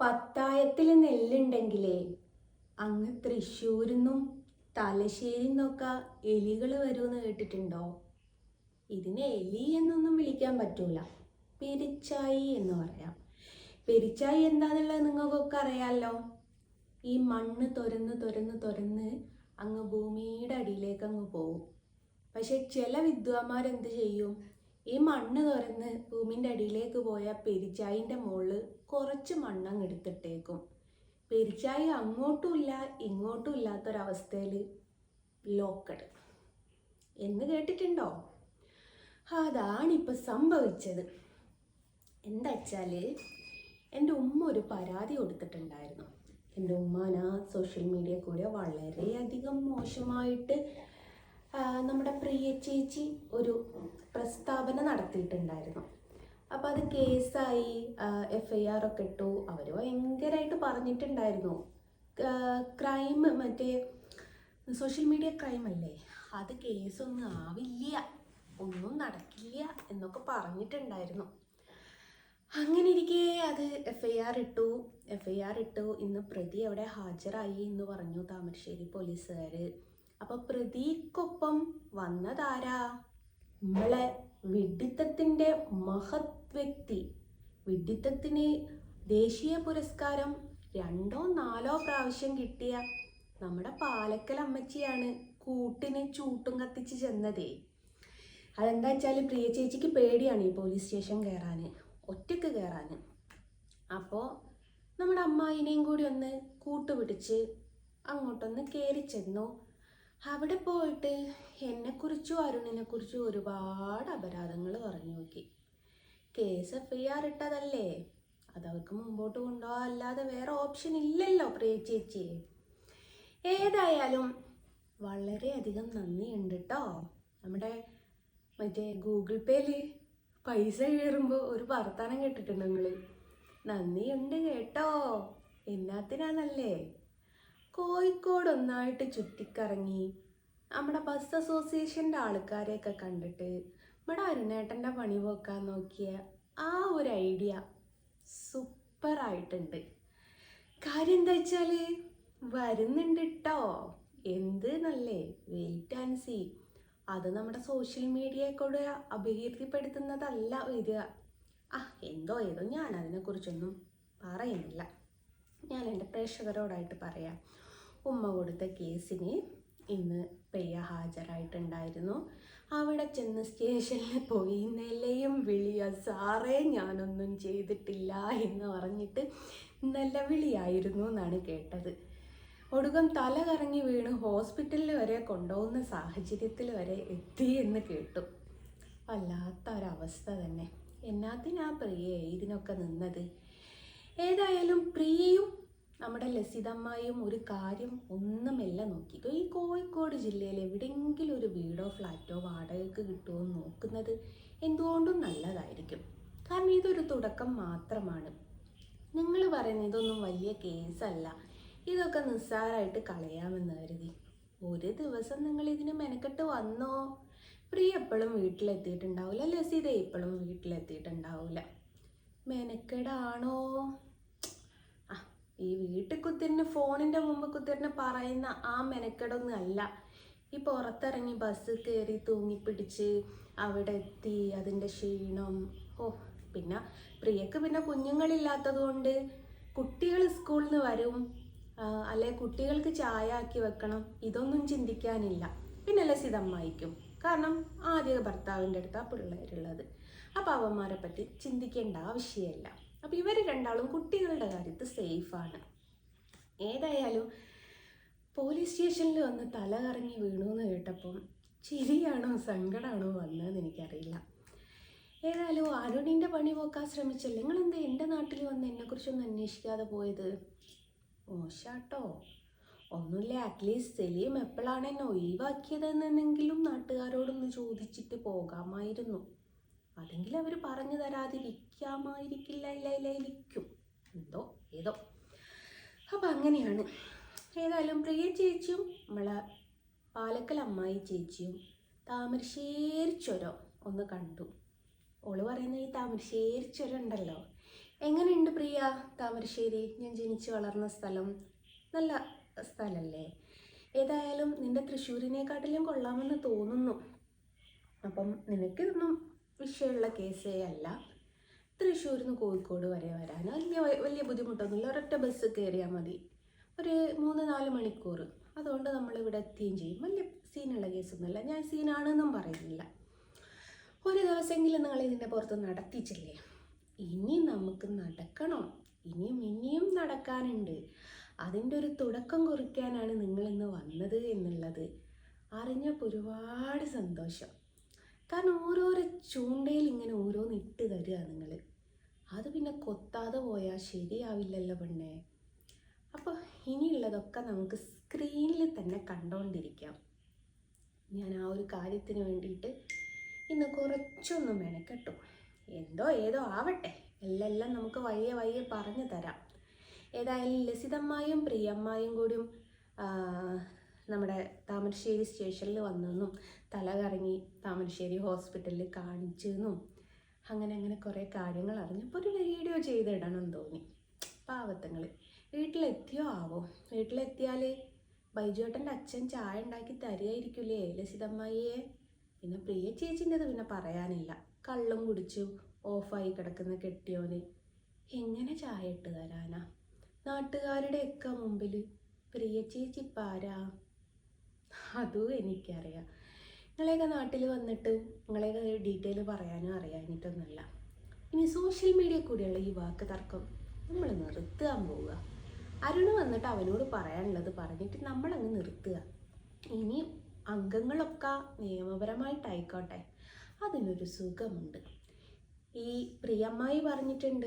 പത്തായത്തിൽ നെല്ലുണ്ടെങ്കിലേ അങ്ങ് തൃശ്ശൂരിന്നും തലശ്ശേരിന്നൊക്കെ എലികൾ വരുമെന്ന് കേട്ടിട്ടുണ്ടോ? ഇതിനെ എലി എന്നൊന്നും വിളിക്കാൻ പറ്റൂല. പെരിച്ചായി എന്ന് പറയാം. പെരിച്ചായി എന്താന്നുള്ളത് നിങ്ങൾക്കൊക്കെ അറിയാമല്ലോ ഈ മണ്ണ് തുരന്ന് തുരന്ന് തുരന്ന് അങ്ങ് ഭൂമിയുടെ അടിയിലേക്ക് അങ്ങ് പോവും. പക്ഷെ ചില വിദ്വാന്മാരെന്ത് ചെയ്യും? ഈ മണ്ണ് തുറന്ന് ഭൂമിന്റെ അടിയിലേക്ക് പോയ പെരിച്ചായിന്റെ മുകളിൽ കുറച്ച് മണ്ണങ്ങ് എടുത്തിട്ടേക്കും. പെരിച്ചായി അങ്ങോട്ടും ഇല്ല ഇങ്ങോട്ടും ഇല്ലാത്തൊരവസ്ഥയിൽ ലോക്കഡ് എന്ന് കേട്ടിട്ടുണ്ടോ? അതാണിപ്പോൾ സംഭവിച്ചത്. എന്താ വെച്ചാൽ എന്റെ ഉമ്മ ഒരു പരാതി കൊടുത്തിട്ടുണ്ടായിരുന്നു. എന്റെ ഉമ്മാനാ സോഷ്യൽ മീഡിയ കൂടെ വളരെയധികം മോശമായിട്ട് നമ്മുടെ പ്രിയ ചേച്ചി ഒരു പ്രസ്താവന നടത്തിയിട്ടുണ്ടായിരുന്നു. അപ്പോൾ അത് കേസായി എഫ് ഐ ആർ ഒക്കെ ഇട്ടു. അവർ ഭയങ്കരമായിട്ട് പറഞ്ഞിട്ടുണ്ടായിരുന്നു. ക്രൈം മറ്റേ സോഷ്യൽ മീഡിയ ക്രൈം അല്ലേ? അത് കേസൊന്നും ആവില്ല. ഒന്നും നടക്കില്ല എന്നൊക്കെ പറഞ്ഞിട്ടുണ്ടായിരുന്നു. അങ്ങനെ ഇരിക്കെ അത് എഫ് ഐ ആർ ഇട്ടു. എഫ് ഐ ആർ ഇട്ടു. ഇന്ന് പ്രതി അവിടെ ഹാജരായി എന്ന് പറഞ്ഞു താമരശ്ശേരി പോലീസുകാർ അപ്പോൾ പ്രതീക്കൊപ്പം വന്നതാരാ? നമ്മളെ വിഡിത്തത്തിന്റെ മഹത് വ്യക്തി വിഡിത്തത്തിന് ദേശീയ പുരസ്കാരം രണ്ടോ നാലോ പ്രാവശ്യം കിട്ടിയ നമ്മുടെ പാലക്കൽ അമ്മച്ചിയാണ് കൂട്ടിന് ചൂട്ടും കത്തിച്ച് ചെന്നതേ. അതെന്താ വെച്ചാൽ പ്രിയ ചേച്ചിക്ക് പേടിയാണ് ഈ പോലീസ് സ്റ്റേഷൻ കയറാൻ ഒറ്റയ്ക്ക് കയറാൻ അപ്പോൾ നമ്മുടെ അമ്മായിനെയും കൂടി ഒന്ന് കൂട്ടുപിടിച്ച് അങ്ങോട്ടൊന്ന് കയറി ചെന്നു. അവിടെ പോയിട്ട് എന്നെക്കുറിച്ചും അരുണിനെക്കുറിച്ചും ഒരുപാട് അപരാധങ്ങൾ പറഞ്ഞു നോക്കി. കേസ് എഫ് ഐ ആർ ഇട്ടതല്ലേ? അതവർക്ക് മുമ്പോട്ട് കൊണ്ടുപോകാൻ അല്ലാതെ വേറെ ഓപ്ഷൻ ഇല്ലല്ലോ പ്രിയ ഏതായാലും വളരെയധികം നന്ദിയുണ്ട് കേട്ടോ നമ്മുടെ മറ്റേ ഗൂഗിൾ പേയിൽ പൈസ കയറുമ്പോൾ ഒരു വർത്താനം കേട്ടിട്ടുണ്ട് നിങ്ങൾ നന്ദിയുണ്ട് കേട്ടോ. എന്നാത്തിനാന്നല്ലേ കോഴിക്കോട് ഒന്നായിട്ട് ചുറ്റിക്കറങ്ങി നമ്മുടെ ബസ് അസോസിയേഷന്റെ ആൾക്കാരെയൊക്കെ കണ്ടിട്ട് നമ്മുടെ അരുണേട്ടന്റെ പണി പോക്കാൻ നോക്കിയ ആ ഒരു ഐഡിയ സൂപ്പറായിട്ടുണ്ട്. കാര്യം എന്താ വെച്ചാൽ വരുന്നുണ്ട് കേട്ടോ എന്ത് നല്ലേ? വെയിറ്റ് ആൻഡ് സീ അത് നമ്മുടെ സോഷ്യൽ മീഡിയയെ കൂടെ അപകീർത്തിപ്പെടുത്തുന്നതല്ല വരിക. ആ എന്തോ ഏതോ ഞാൻ അതിനെക്കുറിച്ചൊന്നും പറയുന്നില്ല ഞാൻ എന്റെ പ്രേക്ഷകരോടായിട്ട് പറയാം. ഉമ്മ കൊടുത്ത കേസിന് ഇന്ന് പെയ്യ ഹാജരായിട്ടുണ്ടായിരുന്നു. അവിടെ ചെന്ന് സ്റ്റേഷനിൽ പോയി നിലയും വിളിയ സാറേ ഞാനൊന്നും ചെയ്തിട്ടില്ല എന്ന് പറഞ്ഞിട്ട് നല്ല നിലവിളിയായിരുന്നു എന്നാണ് കേട്ടത്. ഒടുക്കം തല കറങ്ങി വീണ് ഹോസ്പിറ്റലിൽ വരെ കൊണ്ടുപോകുന്ന സാഹചര്യത്തിൽ വരെ എത്തി എന്ന് കേട്ടു. വല്ലാത്ത ഒരവസ്ഥ തന്നെ. എന്നാത്തിനാ പ്രിയേ ഇതിനൊക്കെ നിന്നത്? ഏതായാലും പ്രിയയും നമ്മുടെ ലസിതമ്മയും ഒരു കാര്യം ഒന്നുമല്ല നോക്കിക്കോ ഈ കോഴിക്കോട് ജില്ലയിൽ എവിടെയെങ്കിലും ഒരു വീടോ ഫ്ലാറ്റോ വാടകയ്ക്ക് കിട്ടുമോ എന്ന് നോക്കുന്നത് എന്തുകൊണ്ടും നല്ലതായിരിക്കും. കാരണം ഇതൊരു തുടക്കം മാത്രമാണ്. നിങ്ങൾ പറയുന്ന ഇതൊന്നും വലിയ കേസല്ല. ഇതൊക്കെ നിസ്സാരമായിട്ട് കളയാമെന്ന് കരുതി. ഒരു ദിവസം നിങ്ങൾ ഇതിന് മെനക്കെട്ട് വന്നോ? പ്രിയ എപ്പോഴും വീട്ടിലെത്തിയിട്ടുണ്ടാവില്ല ലസീത എപ്പോഴും വീട്ടിലെത്തിയിട്ടുണ്ടാവില്ല മെനക്കെടാണോ? ഈ വീട്ടിൽ കുത്തിരിന് ഫോണിന്റെ മുമ്പ് കുത്തിരിന് പറയുന്ന ആ മെനക്കെടൊന്നും അല്ല. ഈ പുറത്തിറങ്ങി ബസ് കയറി തൂങ്ങിപ്പിടിച്ച് അവിടെ എത്തി അതിന്റെ ക്ഷീണം. ഓ പിന്നെ പ്രിയക്ക് പിന്നെ കുഞ്ഞുങ്ങളില്ലാത്തത് കൊണ്ട് കുട്ടികൾ സ്കൂളിൽ നിന്ന് വരും. അല്ലെ കുട്ടികൾക്ക് ചായ ആക്കി വെക്കണം ഇതൊന്നും ചിന്തിക്കാനില്ല. പിന്നെ ലസിതമ്മായിക്കും കാരണം ആദ്യ ഭർത്താവിന്റെ അടുത്താണ് പിള്ളേരുള്ളത്. അപ്പോൾ അവന്മാരെ പറ്റി ചിന്തിക്കേണ്ട ആവശ്യമില്ല. അപ്പോൾ ഇവർ രണ്ടാളും കുട്ടികളുടെ കാര്യത്തിൽ സേഫാണ് ഏതായാലും പോലീസ് സ്റ്റേഷനിൽ വന്ന് തല കറങ്ങി വീണു എന്ന് കേട്ടപ്പം ചിരിയാണോ സങ്കടമാണോ വന്നതെന്ന് എനിക്കറിയില്ല. ഏതായാലും അരുണിന്റെ പണി പോക്കാൻ ശ്രമിച്ചല്ലേ? നിങ്ങളെന്താ എന്റെ നാട്ടിൽ വന്ന് എന്നെക്കുറിച്ചൊന്നും അന്വേഷിക്കാതെ പോയത്? മോശാട്ടോ. ഒന്നുമില്ല അറ്റ്ലീസ്റ്റ് സലീം എപ്പോഴാണ് എന്നെ ഒഴിവാക്കിയതെന്നെങ്കിലും നാട്ടുകാരോടൊന്ന് ചോദിച്ചിട്ട് പോകാമായിരുന്നു. അതെങ്കിലും അവർ പറഞ്ഞു തരാതിരിക്കാമായിരിക്കില്ല ഇല്ല ഇല്ല ഇരിക്കും. എന്തോ ഏതോ. അപ്പം അങ്ങനെയാണ്. ഏതായാലും പ്രിയ ചേച്ചിയും നമ്മളെ പാലക്കൽ അമ്മായി ചേച്ചിയും താമരശ്ശേരി ചുരം ഒന്ന് കണ്ടു. ഓൾ പറയുന്ന ഈ താമരശ്ശേരി ചുരം ഉണ്ടല്ലോ എങ്ങനെയുണ്ട് പ്രിയ താമരശ്ശേരി? ഞാൻ ജനിച്ചു വളർന്ന സ്ഥലം. നല്ല സ്ഥലമല്ലേ ഏതായാലും നിന്റെ തൃശ്ശൂരിനെക്കാട്ടിലും കൊള്ളാമെന്ന് തോന്നുന്നു. അപ്പം നിനക്കിതൊന്നും വിഷയമുള്ള കേസേ അല്ല. തൃശ്ശൂരിൽ നിന്ന് കോഴിക്കോട് വരെ വരാൻ. വലിയ വലിയ ബുദ്ധിമുട്ടൊന്നുമില്ല. ഒരൊറ്റ ബസ് കയറിയാൽ മതി. ഒരു മൂന്ന് നാല് മണിക്കൂർ അതുകൊണ്ട് നമ്മളിവിടെ എത്തുകയും ചെയ്യും. വലിയ സീനുള്ള കേസൊന്നുമില്ല. ഞാൻ സീനാണെന്നും പറയുന്നില്ല. ഒരു ദിവസമെങ്കിലും നിങ്ങൾ ഇതിന്റെ പുറത്ത് നടത്തിച്ചില്ലേ ഇനി നമുക്ക് നടക്കണം. ഇനിയും ഇനിയും നടക്കാനുണ്ട്. അതിന്റെ ഒരു തുടക്കം കുറിക്കാനാണ് നിങ്ങളിന്ന് വന്നത് എന്നുള്ളത്. അറിഞ്ഞപ്പോൾ ഒരുപാട് സന്തോഷം. കാരണം ഓരോരോ ചൂണ്ടയിൽ ഇങ്ങനെ ഓരോന്ന് ഇട്ട് തരിക നിങ്ങൾ അത് പിന്നെ കൊത്താതെ പോയാൽ ശരിയാവില്ലല്ലോ പെണ്ണേ. അപ്പോൾ ഇനിയുള്ളതൊക്കെ നമുക്ക് സ്ക്രീനിൽ തന്നെ കണ്ടുകൊണ്ടിരിക്കാം ഞാൻ ആ ഒരു കാര്യത്തിന് വേണ്ടിയിട്ട് ഇന്ന് കുറച്ചൊന്നും മെനക്കെട്ടു. എന്തോ ഏതോ ആവട്ടെ. എല്ലാം നമുക്ക് വയ്യെ വയ്യെ പറഞ്ഞു തരാം. ഏതായാലും ലസിതമ്മായും പ്രിയമ്മായും കൂടിയും നമ്മുടെ താമരശ്ശേരി സ്റ്റേഷനിൽ വന്നെന്നും തല കറങ്ങി താമരശ്ശേരി ഹോസ്പിറ്റലിൽ കാണിച്ചെന്നും അങ്ങനെ അങ്ങനെ കുറേ കാര്യങ്ങൾ അറിഞ്ഞപ്പോൾ ഒരു വീഡിയോ ചെയ്തിടണം തോന്നി. പാവത്തങ്ങൾ വീട്ടിലെത്തിയോ ആവോ? വീട്ടിലെത്തിയാലേ ബൈജുവേട്ടന്റെ അച്ഛൻ ചായ ഉണ്ടാക്കി തരികയായിരിക്കില്ലേ ലസിതമ്മയെ പിന്നെ പ്രിയ ചേച്ചിന്റെത് പിന്നെ പറയാനില്ല. കള്ളും കുടിച്ചു ഓഫായി കിടക്കുന്ന കെട്ടിയോന്. എങ്ങനെ ചായ ഇട്ട് തരാനാ? നാട്ടുകാരുടെയൊക്കെ മുമ്പിൽ പ്രിയ ചേച്ചി പാരാ അതും എനിക്കറിയാം. നിങ്ങളെയൊക്കെ നാട്ടിൽ വന്നിട്ട് നിങ്ങളെയൊക്കെ ഡീറ്റെയിൽ പറയാനും അറിയാനിട്ടൊന്നുമല്ല ഇനി സോഷ്യൽ മീഡിയ കൂടിയുള്ള ഈ വാക്ക് തർക്കം നമ്മൾ നിർത്താൻ പോവുക. അരുണ് വന്നിട്ട് അവനോട് പറയാനുള്ളത് പറഞ്ഞിട്ട് നമ്മളങ്ങ് നിർത്തുക. ഇനി അംഗങ്ങളൊക്കെ നിയമപരമായിട്ടായിക്കോട്ടെ. അതിനൊരു സുഖമുണ്ട്. ഈ പ്രിയമ്മായി പറഞ്ഞിട്ടുണ്ട്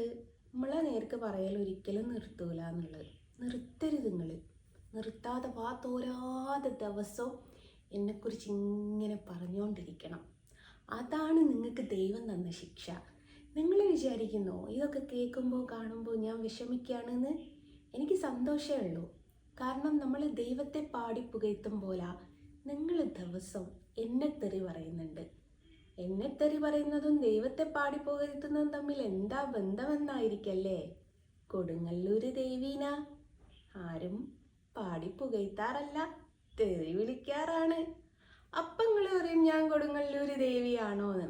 നമ്മളെ നേർക്ക് പറയൽ ഒരിക്കലും നിർത്തൂല എന്നുള്ളത്. നിർത്തരുത് നിങ്ങൾ നിർത്താതെ വാ തോരാതെ ദിവസവും എന്നെക്കുറിച്ച് ഇങ്ങനെ പറഞ്ഞുകൊണ്ടിരിക്കണം അതാണ് നിങ്ങൾക്ക് ദൈവം തന്ന ശിക്ഷ. നിങ്ങൾ വിചാരിക്കുന്നു ഇതൊക്കെ കേൾക്കുമ്പോൾ കാണുമ്പോൾ ഞാൻ വിഷമിക്കുകയാണെന്ന്? എനിക്ക് സന്തോഷമേ ഉള്ളൂ. കാരണം നമ്മൾ ദൈവത്തെ പാടി പുകഴ്ത്തും പോലെ നിങ്ങൾ ദിവസം എന്നെ തെറി പറയുന്നുണ്ട്. എന്നെ തെറി പറയുന്നതും ദൈവത്തെ പാടി പുകഴ്ത്തുന്നതും തമ്മിൽ എന്താ ബന്ധമെന്നായിരിക്കല്ലേ? കൊടുങ്ങല്ലൂർ ദേവീന. ആരും പാടി പുകഴ്ത്താറല്ല തെറി വിളിക്കാറാണ്. അപ്പം നിങ്ങൾ പറയും ഞാൻ കൊടുങ്ങല്ലൂർ ദേവിയാണോ എന്ന്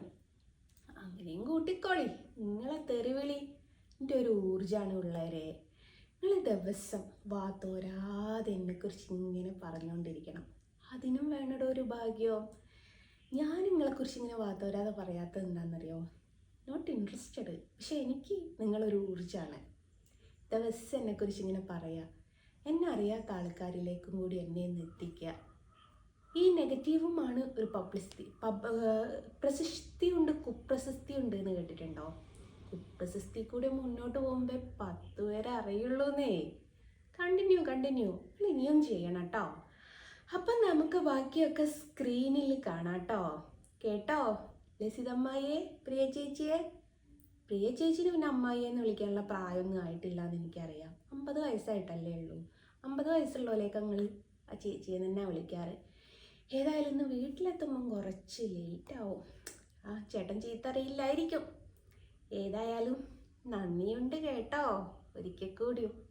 അങ്ങനെയും കൂട്ടിക്കോളി. നിങ്ങളെ തെറിവിളി എന്റെ ഒരു ഊർജാണ് ഉള്ളവരെ. നിങ്ങൾ ദിവസം വാ തോരാതെ എന്നെക്കുറിച്ച് ഇങ്ങനെ പറഞ്ഞുകൊണ്ടിരിക്കണം അതിനും വേണടോ ഒരു ഭാഗ്യം. ഞാൻ നിങ്ങളെക്കുറിച്ച് ഇങ്ങനെ വാത്തോരാതെ തോരാതെ പറയാത്തത് എന്താണെന്നറിയോ നോട്ട് ഇൻട്രസ്റ്റഡ് പക്ഷെ എനിക്ക് നിങ്ങളൊരു ഊർജാണ് ദിവസം എന്നെക്കുറിച്ച് ഇങ്ങനെ പറയുക എന്നെ അറിയാത്ത ആൾക്കാരിലേക്കും കൂടി എന്നെ ഒന്ന് എത്തിക്കുക. ഈ നെഗറ്റീവുമാണ് ഒരു പബ്ലിസിറ്റി. പബ് പ്രശസ്തി ഉണ്ട് കുപ്രശസ്തി ഉണ്ട് എന്ന് കേട്ടിട്ടുണ്ടോ? കുപ്രശസ്തി കൂടെ മുന്നോട്ട് പോകുമ്പോൾ പത്ത് പേരെ അറിയുള്ളൂന്നേ. Continue continue. ഇനിയും ചെയ്യണം കേട്ടോ അപ്പം നമുക്ക് ബാക്കിയൊക്കെ സ്ക്രീനിൽ കാണാം കേട്ടോ കേട്ടോ? ലസിതമ്മയെ പ്രിയ ചേച്ചിയെ? പ്രിയ ചേച്ചിന് പിന്നെ അമ്മായി എന്ന് വിളിക്കാനുള്ള പ്രായമൊന്നും ആയിട്ടില്ല എന്ന് എനിക്കറിയാം. അമ്പത് വയസ്സായിട്ടല്ലേ ഉള്ളൂ. അമ്പത് വയസ്സുള്ളവരേക്ക് ഞങ്ങൾ ആ ചേച്ചിയെ തന്നെ വിളിക്കാറ്. ഏതായാലും ഇന്ന് വീട്ടിലെത്തുമ്പം കുറച്ച് ലേറ്റ് ആവും ആ ചേട്ടൻ ചീത്ത അറിയില്ലായിരിക്കും. ഏതായാലും നന്ദിയുണ്ട് കേട്ടോ. ഒരിക്കൽ കൂടിയും.